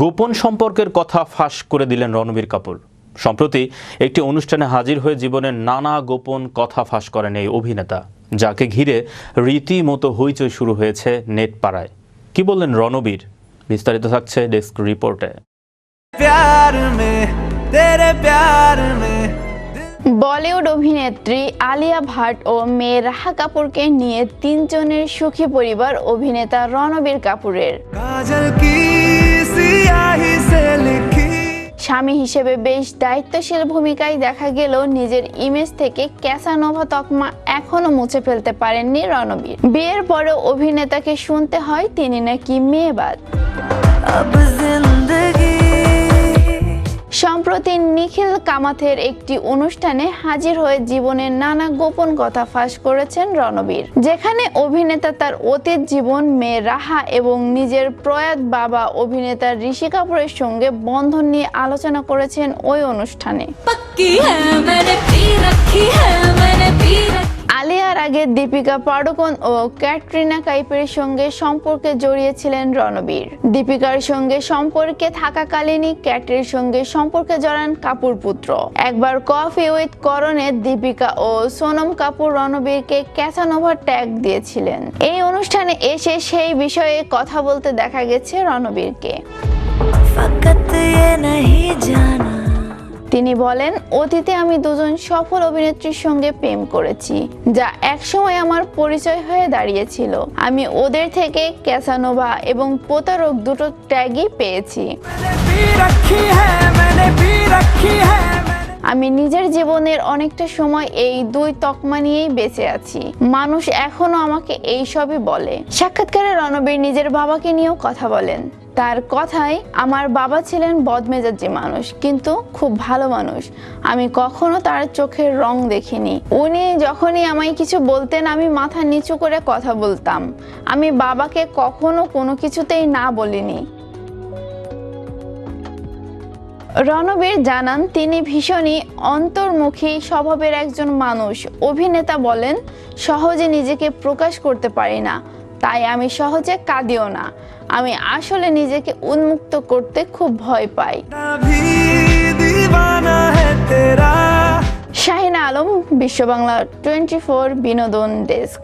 গোপন সম্পর্কের কথা ফাঁস করে দিলেন রণবীর কাপুর। সম্প্রতি একটি অনুষ্ঠানে হাজির হয়ে জীবনের নানা গোপন কথা ফাঁস করেন এই অভিনেতা যাকে ঘিরে রীতিমতো হইচই শুরু হয়েছে নেট পাড়ায় কি বললেন রণবীর? বিস্তারিত থাকছে ডেস্ক রিপোর্টে। বলিউড অভিনেত্রী আলিয়া ভাট ও মেয়ে রাহা কাপুরকে নিয়ে তিনজনের সুখী পরিবার অভিনেতা রণবীর কাপুরের। কাজল কি স্বামী হিসেবে বেশ দায়িত্বশীল ভূমিকায় দেখা গেলেও নিজের ইমেজ থেকে ক্যাসানোভা তকমা এখনও মুছে ফেলতে পারেননি রণবীর। বিয়ের পরে অভিনেতাকে শুনতে হয় তিনি নাকি মেয়েবাদ। সম্প্রতি নিখিল কামাথের একটি অনুষ্ঠানে হাজির হয়ে জীবনের নানা গোপন কথা ফাঁস করেছেন রণবীর। যেখানে অভিনেতা তার অতীত জীবন, মেয়ে রাহা এবং নিজের প্রয়াত বাবা অভিনেতা ঋষি কাপুরের সঙ্গে বন্ধন নিয়ে আলোচনা করেছেন ওই অনুষ্ঠানে। দীপিকা পাডুকোন ও ক্যাটরিনা কাইপের সঙ্গে সম্পর্কে জড়িয়েছিলেন রণবীর দীপিকার সঙ্গে সম্পর্কে থাকাকালীনই ক্যাটের সঙ্গে সম্পর্কে জড়ান কাপুর পুত্র একবার কফি উইথ করণে দীপিকা ও সোনম কাপুর রণবীরকে ক্যাসানোভা ট্যাগ দিয়েছিলেন এই অনুষ্ঠানে এসে সেই বিষয়ে কথা বলতে দেখা গেছে রণবীরকে फकत ये नहीं जाना তিনি বলেন, অতীতে আমি দুজন সফল অভিনেত্রীর সঙ্গে প্রেম করেছি, যা একসময় আমার পরিচয় হয়ে দাঁড়িয়েছিল। আমি ওদের থেকে ক্যাসানোভা এবং প্রতারক দুটো ট্যাগই পেয়েছি। আমি নিজের জীবনের অনেকটা সময় এই দুই তকমা নিয়েই বেঁচে আছি। মানুষ এখনও আমাকে এই সবই বলে। সাক্ষাৎকারে রণবীর নিজের বাবাকে নিয়েও কথা বলেন। তার কথাই আমার বাবা ছিলেন বদমেজাজি মানুষ, কিন্তু খুব ভালো মানুষ। আমি কখনো তার চোখের রং দেখিনি। উনি যখনই আমায় কিছু বলতেন, আমি মাথা নিচু করে কথা বলতাম। আমি বাবাকে কখনো কোনো কিছুতেই না বলিনি। রণবীর জানান, তিনি ভীষণই অন্তর্মুখী স্বভাবের একজন মানুষ। অভিনেতা বলেন, সহজে নিজেকে প্রকাশ করতে পারি না। তাই আমি সহজে কাঁদিও না। আমি আসলে নিজেকে উন্মুক্ত করতে খুব ভয় পাই। শাহিনা আলম, বিশ্ব বাংলা টোয়েন্টি ফোর বিনোদন ডেস্ক।